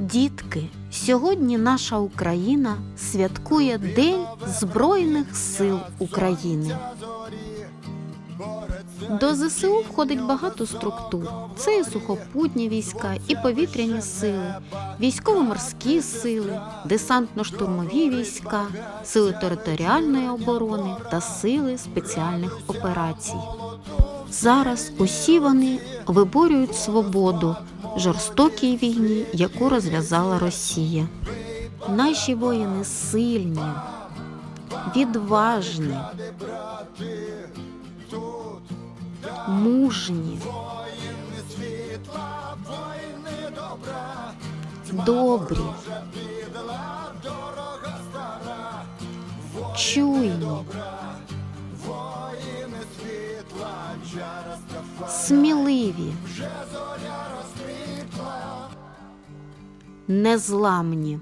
Дітки, сьогодні наша Україна святкує День Збройних сил України. До ЗСУ входить багато структур. Це і сухопутні війська, і повітряні сили, військово-морські сили, десантно-штурмові війська, сили територіальної оборони та сили спеціальних операцій. Зараз усі вони виборюють свободу жорстокій війні, яку розв'язала Росія. Наші воїни сильні, відважні, мужні, добрі, чуйні, сміливі, незламні.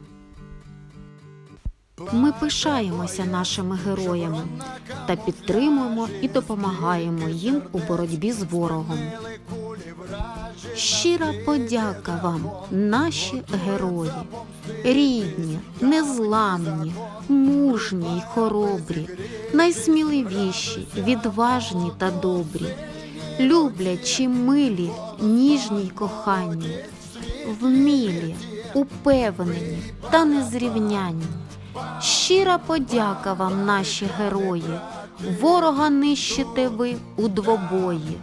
Ми пишаємося нашими героями та підтримуємо і допомагаємо їм у боротьбі з ворогом. Щира подяка вам, наші герої, рідні, незламні, мужні й хоробрі, найсміливіші, відважні та добрі, люблячі, милі, ніжні й коханні, вмілі, упевнені та незрівнянні. Щира подяка вам, наші герої, ворога нищите ви у двобої.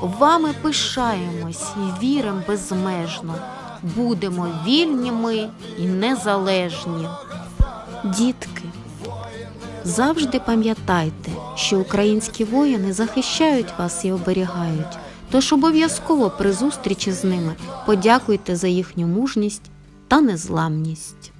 Вами пишаємось і вірим безмежно. Будемо вільні ми і незалежні. Дітки, завжди пам'ятайте, що українські воїни захищають вас і оберігають. Тож обов'язково при зустрічі з ними подякуйте за їхню мужність та незламність.